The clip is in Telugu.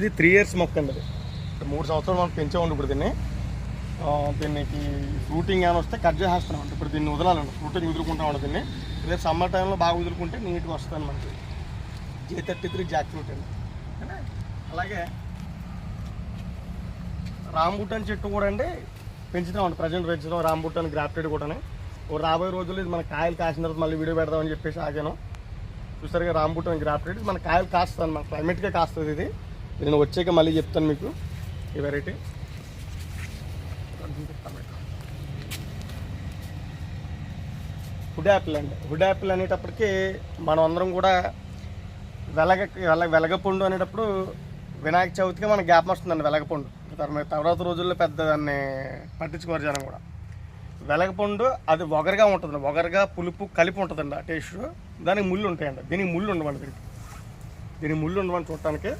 ఇది త్రీ ఇయర్స్ మొక్క అండి అది. మూడు సంవత్సరాలు మనం పెంచామండి ఇప్పుడు దీన్ని. దీనికి ఫ్రూటింగ్ ఏమైనా వస్తే కట్ చేసేస్తున్నాం. అంటే ఇప్పుడు దీన్ని వదలాలండి. ఫ్రూటింగ్ వదులుకుంటాం ఉండదు దీన్ని. రేపు సమ్మర్ టైంలో బాగా వదులుకుంటే నీట్గా వస్తుంది మనకి. J thirty three jack fruit అండి అలాగే రాంబుటాన్ చెట్టు కూడా అండి పెంచుతామండి ప్రజెంట్ పెంచుతాం రాంబుటాన్ గ్రాఫ్టెడ్ కూడా ఓ రాబోయే రోజుల్లో ఇది మన కాయలు కాసిన తర్వాత మళ్ళీ వీడియో పెడదామని చెప్పేసి ఆగాను. చూసారుగా రాంబుటాన్ గ్రాఫ్టెడ్ మన కాయలు కాస్తుంది మన క్లైమేట్గా కాస్తుంది ఇది. నేను వచ్చాక మళ్ళీ చెప్తాను మీకు ఈ వెరైటీ హుడ్ యాపిల్ అండి. హుడ్ యాపిల్ అనేటప్పటికి మనం అందరం కూడా వెలగ వెల వెలగపండు అనేటప్పుడు వినాయక చవితికి మనకు గ్యాప్ వస్తుందండి వెలగపండు. తర్వాత తర్వాత రోజుల్లో పెద్ద దాన్ని పట్టించుకోరు జనం కూడా. వెలగపండు అది ఒగరుగా ఉంటుంది ఒగరుగా పులుపు కలిపి ఉంటుందండి ఆ టేస్ట్. దానికి ముళ్ళు ఉంటాయండి. దీనికి ముళ్ళు ఉండవండి దీనికి. దీనికి ముళ్ళు ఉండవని చూడటానికి.